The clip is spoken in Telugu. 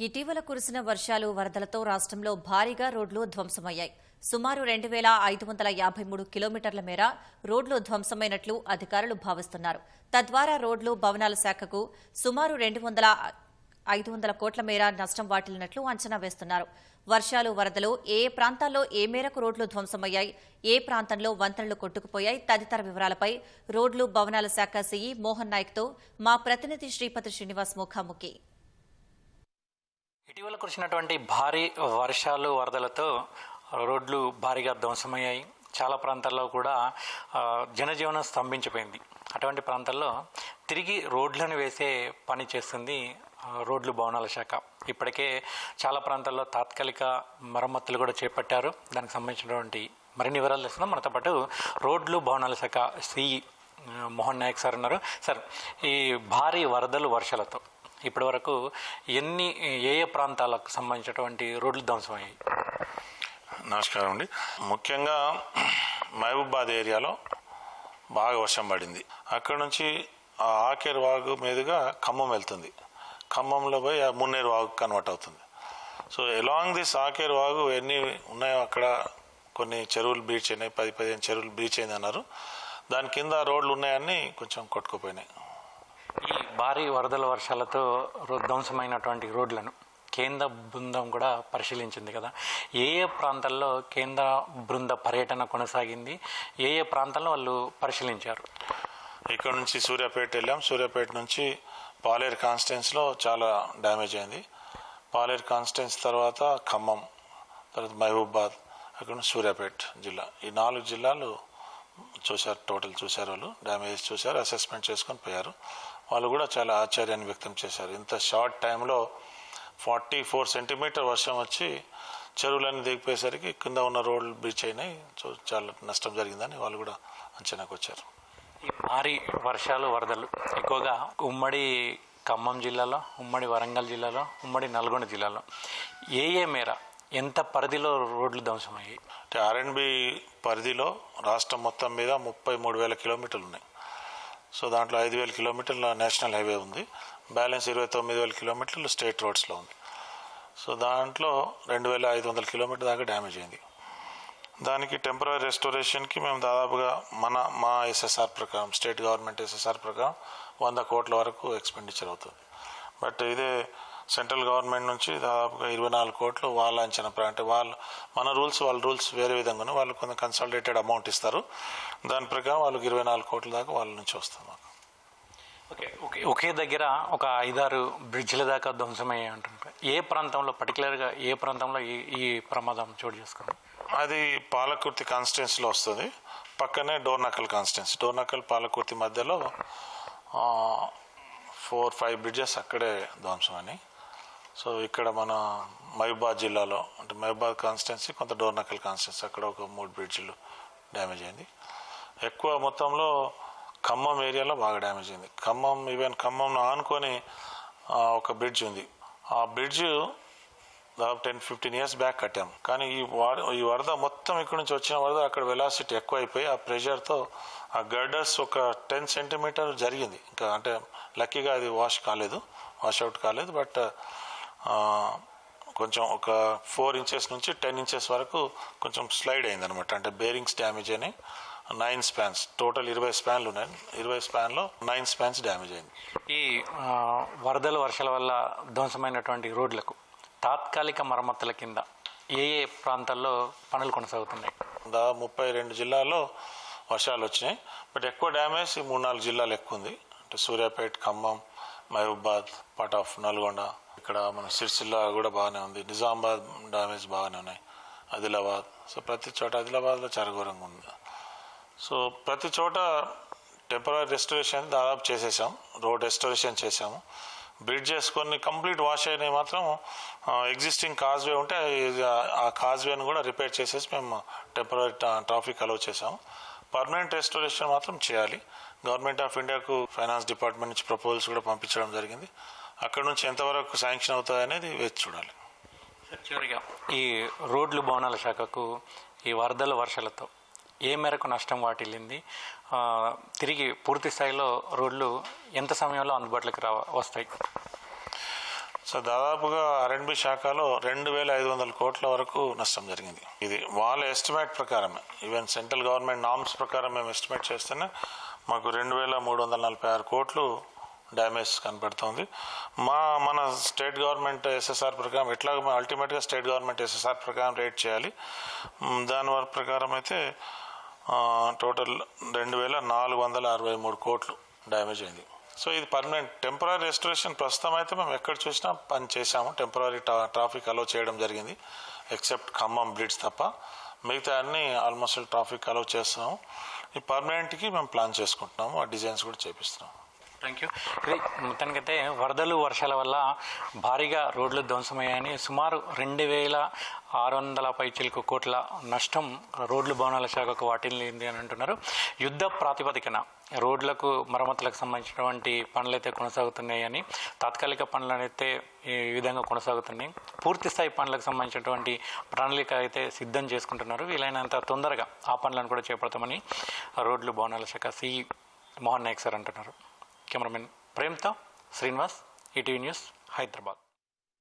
ఇటీవల కురిసిన వర్షాలు వరదలతో రాష్ట్రంలో భారీగా రోడ్లు ధ్వంసమయ్యాయి. సుమారు రెండు వేల ఐదు వందల యాభై మూడు కిలోమీటర్ల మేర రోడ్లు ధ్వంసమైనట్లు అధికారులు భావిస్తున్నారు. తద్వారా రోడ్లు భవనాల శాఖకు సుమారు రెండు వందల ఐదు వందల కోట్ల మేర నష్టం వాటిల్లినట్లు అంచనా వేస్తున్నారు. వర్షాలు వరదలు ఏ ప్రాంతాల్లో ఏ మేరకు రోడ్లు ధ్వంసమయ్యాయి ఏ ప్రాంతంలో వంతెనలు కొట్టుకుపోయాయి తదితర వివరాలపై రోడ్లు భవనాల శాఖ సీఈ మోహన్ నాయక్తో మా ప్రతినిధి శ్రీపతి శ్రీనివాస్ ముఖాముఖి. ఇటీవల కురిసినటువంటి భారీ వర్షాలు వరదలతో రోడ్లు భారీగా ధ్వంసమయ్యాయి. చాలా ప్రాంతాల్లో కూడా జనజీవనం స్తంభించిపోయింది. అటువంటి ప్రాంతాల్లో తిరిగి రోడ్లను వేసే పని చేస్తుంది రోడ్లు భవనాల శాఖ. ఇప్పటికే చాలా ప్రాంతాల్లో తాత్కాలిక మరమ్మతులు కూడా చేపట్టారు. దానికి సంబంధించినటువంటి మరిన్ని వివరాలు తెలుస్తున్నాం మనతో పాటు రోడ్లు భవనాల శాఖ సిఈ మోహన్ నాయక్ సార్ ఉన్నారు. సార్ ఈ భారీ వరదలు వర్షాలతో ఇప్పటి వరకు ఎన్ని ఏ ఏ ప్రాంతాలకు సంబంధించినటువంటి రోడ్లు ధ్వంసమయ్యాయి? నమస్కారం అండి. ముఖ్యంగా మహబూబాద్ ఏరియాలో బాగా వర్షం పడింది. అక్కడ నుంచి ఆ ఆకేరు వాగు మీదుగా ఖమ్మం వెళ్తుంది. ఖమ్మంలో పోయి ఆ మున్నేరు వాగు కన్వర్ట్ అవుతుంది. సో ఎలాంగ్ దిస్ ఆకేరు వాగు ఎన్ని ఉన్నాయో అక్కడ కొన్ని చెరువులు బ్రీచ్ అయినాయి. పది పదిహేను చెరువులు బ్రీచ్ అయింది అన్నారు దాని కింద రోడ్లు ఉన్నాయని కొంచెం కొట్టుకుపోయినాయి. భారీ వరదల వర్షాలతో ధ్వంసమైనటువంటి రోడ్లను కేంద్ర బృందం కూడా పరిశీలించింది కదా. ఏ ఏ ప్రాంతాల్లో కేంద్ర బృంద పర్యటన కొనసాగింది? ఏ ఏ ప్రాంతాల్లో వాళ్ళు పరిశీలించారు? ఇక్కడ నుంచి సూర్యాపేట వెళ్ళాం. సూర్యాపేట నుంచి పాలేరు కాన్స్టెన్స్లో చాలా డ్యామేజ్ అయింది. పాలేరు కాన్స్టెన్స్ తర్వాత ఖమ్మం తర్వాత మహబూబాద్ అక్కడ నుంచి సూర్యాపేట జిల్లా. ఈ నాలుగు జిల్లాలు చూశారు టోటల్ చూశారు వాళ్ళు. డ్యామేజ్ చూశారు అసెస్మెంట్ చేసుకొని పోయారు. వాళ్ళు కూడా చాలా ఆశ్చర్యాన్ని వ్యక్తం చేశారు. ఇంత షార్ట్ టైంలో ఫార్టీ ఫోర్ సెంటీమీటర్ వర్షం వచ్చి చెరువులన్నీ దిగిపోయేసరికి కింద ఉన్న రోడ్లు బ్రీచ్ అయినాయి. సో చాలా నష్టం జరిగిందని వాళ్ళు కూడా అంచనాకు వచ్చారు. ఈ భారీ వర్షాలు వరదలు ఎక్కువగా ఉమ్మడి ఖమ్మం జిల్లాలో ఉమ్మడి వరంగల్ జిల్లాలో ఉమ్మడి నల్గొండ జిల్లాలో ఏ ఏ మేర ఎంత పరిధిలో రోడ్లు ధ్వంసమయ్యాయి? అంటే ఆర్ఎండ్బి పరిధిలో రాష్ట్రం మొత్తం మీద ముప్పై మూడు వేల కిలోమీటర్లు ఉన్నాయి. సో దాంట్లో ఐదు వేల కిలోమీటర్ల నేషనల్ హైవే ఉంది. బ్యాలెన్స్ ఇరవై తొమ్మిది వేల కిలోమీటర్లు స్టేట్ రోడ్స్లో ఉంది. సో దాంట్లో రెండు వేల ఐదు వందల కిలోమీటర్ దాకా డ్యామేజ్ అయింది. దానికి టెంపరీ రెస్టోరేషన్కి మేము దాదాపుగా మన మా ఎస్ఎస్ఆర్ ప్రకారం స్టేట్ గవర్నమెంట్ ఎస్ఎస్ఆర్ ప్రకారం వంద కోట్ల వరకు ఎక్స్పెండిచర్ అవుతుంది. బట్ ఇదే సెంట్రల్ గవర్నమెంట్ నుంచి దాదాపుగా ఇరవై నాలుగు కోట్లు వాళ్ళ అంచనా అంటే వాళ్ళు మన రూల్స్ వాళ్ళ రూల్స్ వేరే విధంగా. వాళ్ళు కొంత కన్సల్టేటెడ్ అమౌంట్ ఇస్తారు. దాని ప్రకారం వాళ్ళకి ఇరవై నాలుగు కోట్ల దాకా వాళ్ళ నుంచి వస్తుంది మాకు. ఓకే ఓకే ఒకే దగ్గర ఒక ఐదారు బ్రిడ్జ్ల దాకా ధ్వంసమయ్యాయి అంటున్నారు ఏ ప్రాంతంలో పర్టికులర్గా ఏ ప్రాంతంలో ఈ ఈ ప్రమాదం చోటు చేసుకున్నాం అది పాలకుర్తి కాన్స్టిట్యున్సీలో వస్తుంది. పక్కనే డోర్నకల్ కాన్స్టిట్యున్సీ డోర్నకల్ పాలకుర్తి మధ్యలో ఫోర్ ఫైవ్ బ్రిడ్జెస్ అక్కడే ధ్వంసం అని. సో ఇక్కడ మన మహిబాద్ జిల్లాలో అంటే మహిబాద్ కాన్స్టిట్యున్సీ కొంత డోర్నకల్ కాన్స్టిట్యున్సీ అక్కడ ఒక మూడు బ్రిడ్జిలు డ్యామేజ్ అయింది. ఎక్కువ మొత్తంలో ఖమ్మం ఏరియాలో బాగా డ్యామేజ్ అయింది. ఖమ్మం ఈవెన్ ఖమ్మం ఆనుకొని ఒక బ్రిడ్జ్ ఉంది. ఆ బ్రిడ్జ్ దాదాపు టెన్ ఫిఫ్టీన్ ఇయర్స్ బ్యాక్ కట్టాం. కానీ ఈ వాడ ఈ వరద మొత్తం ఇక్కడ నుంచి వచ్చిన వరద అక్కడ వెలాసిటీ ఎక్కువ అయిపోయి ఆ ప్రెషర్తో ఆ గర్డర్స్ ఒక టెన్ సెంటీమీటర్ జరిగింది. ఇంకా అంటే లక్కీగా అది వాష్ కాలేదు వాష్ అవుట్ కాలేదు బట్ కొంచెం ఒక ఫోర్ ఇంచెస్ నుంచి టెన్ ఇంచెస్ వరకు కొంచెం స్లైడ్ అయింది అనమాట అంటే బేరింగ్స్ డ్యామేజ్ అయినాయి నైన్ స్పాన్స్ టోటల్ ఇరవై స్పాన్లు ఉన్నాయి. ఇరవై స్పాన్లో నైన్ స్పాన్స్ డ్యామేజ్ అయింది. ఈ వరదల వర్షాల వల్ల ధ్వంసమైనటువంటి రోడ్లకు తాత్కాలిక మరమ్మతుల కింద ఏ ఏ ప్రాంతాల్లో పనులు కొనసాగుతున్నాయి? దాదాపు ముప్పై రెండు జిల్లాల్లో వర్షాలు వచ్చినాయి. బట్ ఎక్కువ డ్యామేజ్ ఈ మూడు నాలుగు జిల్లాలు ఎక్కువ ఉంది. అంటే సూర్యాపేట ఖమ్మం మహబూబాద్ పార్ట్ ఆఫ్ నల్గొండ. ఇక్కడ మన సిరిసిల్ల కూడా బాగానే ఉంది. నిజామాబాద్ డ్యామేజ్ బాగానే ఉన్నాయి. ఆదిలాబాద్. సో ప్రతి చోట ఆదిలాబాద్లో చరఘోరంగా ఉంది. సో ప్రతి చోట టెంపరీ రెస్టరేషన్ దాదాపు చేసేసాం. రోడ్ రెస్టరేషన్ చేసాము. బ్రిడ్జెస్ కొన్ని కంప్లీట్ వాష్ అయినాయి మాత్రం ఎగ్జిస్టింగ్ కాజ్వే ఉంటే ఆ- కాజ్వేని కూడా రిపేర్ చేసేసి మేము టెంపరీ ట్రాఫిక్ అలౌ చేసాము పర్మనెంట్ రెస్టరేషన్ మాత్రం చేయాలి. గవర్నమెంట్ ఆఫ్ ఇండియాకు ఫైనాన్స్ డిపార్ట్మెంట్ నుంచి ప్రపోజల్స్ కూడా పంపించడం జరిగింది. అక్కడ నుంచి ఎంతవరకు శాంక్షన్ అవుతాయి అనేది వేచి చూడాలి. చివరిగా ఈ రోడ్లు భవనాల శాఖకు ఈ వరదల వర్షాలతో ఏ మేరకు నష్టం వాటిల్లింది? తిరిగి పూర్తి స్థాయిలో రోడ్లు ఎంత సమయంలో అందుబాటులోకి రా వస్తాయి? సో దాదాపుగా ఆర్ఎండ్బి శాఖలో రెండు వేల ఐదు వందల కోట్ల వరకు నష్టం జరిగింది. ఇది వాళ్ళ ఎస్టిమేట్ ప్రకారమే. ఈవెన్ సెంట్రల్ గవర్నమెంట్ నామ్స్ ప్రకారం మేము ఎస్టిమేట్ చేస్తేనే మాకు రెండు వేల మూడు వందల నలభై ఆరు కోట్లు డ్యామేజ్ కనపడుతుంది. మా మన స్టేట్ గవర్నమెంట్ ఎస్ఎస్ఆర్ ప్రకారం ఎట్లా అల్టిమేట్గా స్టేట్ గవర్నమెంట్ ఎస్ఎస్ఆర్ ప్రకారం రేట్ చేయాలి. దాని వారి ప్రకారం అయితే టోటల్ రెండు వేల నాలుగు వందల అరవై మూడు కోట్లు డ్యామేజ్ అయింది. సో ఇది పర్మనెంట్ టెంపరీ రెస్టరేషన్ ప్రస్తుతం అయితే మేము ఎక్కడ చూసినా పని చేశాము. టెంపరీ ట్రాఫిక్ అలో చేయడం జరిగింది. ఎక్సెప్ట్ ఖమ్మం బ్రిడ్జ్ తప్ప. మిగతా అన్ని ఆల్మోస్ట్ ట్రాఫిక్ అలో చేస్తున్నాము. ఈ పర్మనెంట్కి మేము ప్లాన్ చేసుకుంటున్నాము. ఆ డిజైన్స్ కూడా చేపిస్తున్నాము. థ్యాంక్ యూ ఇది మొత్తానికైతే వరదలు వర్షాల వల్ల భారీగా రోడ్లు ధ్వంసమయ్యాయని సుమారు రెండు వేల ఆరు వందల పైచిలకు కోట్ల నష్టం రోడ్లు భవనాల శాఖకు వాటిల్లింది అని అంటున్నారు. యుద్ధ ప్రాతిపదికన రోడ్లకు మరమ్మతులకు సంబంధించినటువంటి పనులు అయితే కొనసాగుతున్నాయని తాత్కాలిక పనులు అయితే ఈ విధంగా కొనసాగుతున్నాయి. పూర్తి స్థాయి పనులకు సంబంధించినటువంటి ప్రణాళిక అయితే సిద్ధం చేసుకుంటున్నారు. వీలైనంత తొందరగా ఆ పనులను కూడా చేపడతామని రోడ్లు భవనాల శాఖ సి మోహన్ నాయక్ సార్ అంటున్నారు. కెమెరామెన్ ప్రేమ్తో శ్రీనివాస్ ఈటీవీ న్యూస్ హైదరాబాద్.